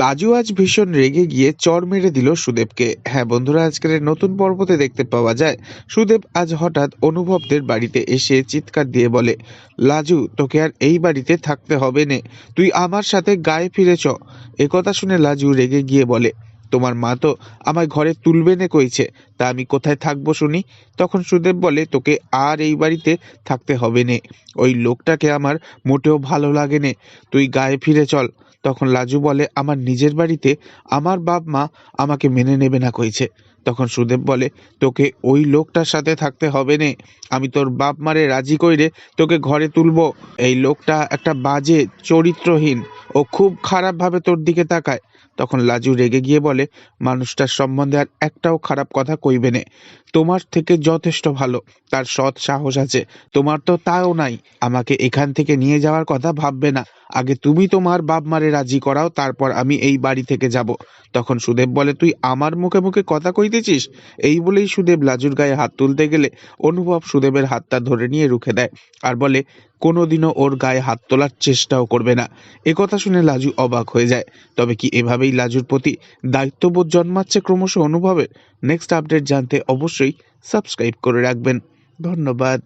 লাজু আজ ভীষণ রেগে গিয়ে চড় মেরে দিল সুদেবকে। হ্যাঁ বন্ধুরা, আজকের নতুন পর্বতে দেখতে পাওয়া যায়, সুদেব আজ হঠাৎ অনুভবদের বাড়িতে এসে চিৎকার দিয়ে বলে, লাজু, তোকে আর এই বাড়িতে থাকতে হবে নে। তুই আমার সাথে গায়ে ফিরে চ একথা শুনে লাজু রেগে গিয়ে বলে, তোমার মা তো আমায় ঘরে তুলবে নে কইছে, তা আমি কোথায় থাকব শুনি? তখন সুদেব বলে, তোকে আর এই বাড়িতে থাকতে হবে নে। ওই লোকটাকে আমার মোটেও ভালো লাগে নে। তুই গায়ে ফিরে চল। তখন লাজু বলে, আমার নিজের বাড়িতে আমার বাপ মা আমাকে মেনে নেবে না কইছে। তখন সুদেব বলে, তোকে ওই লোকটার সাথে থাকতে হবে নে। আমি তোর বাপ মারে রাজি কইরে তোকে ঘরে তুলবো। এই লোকটা একটা বাজে চরিত্রহীন। ও খুব খারাপভাবে তোর দিকে তাকায়। তখন লাজু রেগে গিয়ে বলে, মানুষটার সম্বন্ধে আর একটাও খারাপ কথা কইবে নে। তোমার থেকে যথেষ্ট ভালো, তার সৎ সাহস আছে। তোমার তো তাও নাই। আমাকে এখান থেকে নিয়ে যাওয়ার কথা ভাববে না। আগে তুমি তোমার বাপ মারে রাজি করাও, তারপর আমি এই বাড়ি থেকে যাব। তখন সুদেব বলে, তুই আমার মুখে মুখে কথা কইতেছিস? এই বলেই সুদেব লাজুর গায়ে হাত তুলতে গেলে অনুভব সুদেবের হাতটা ধরে নিয়ে রুখে দেয়। আর বলে কোনোদিনও ওর গায়ে হাত তোলার চেষ্টাও করবে না। একথা শুনে লাজু অবাক হয়ে যায়। তবে কি এভাবেই লাজুর প্রতি দায়িত্ববোধ জন্মাচ্ছে ক্রমশ অনুভবের? নেক্সট আপডেট জানতে অবশ্যই সাবস্ক্রাইব করে রাখবেন। ধন্যবাদ।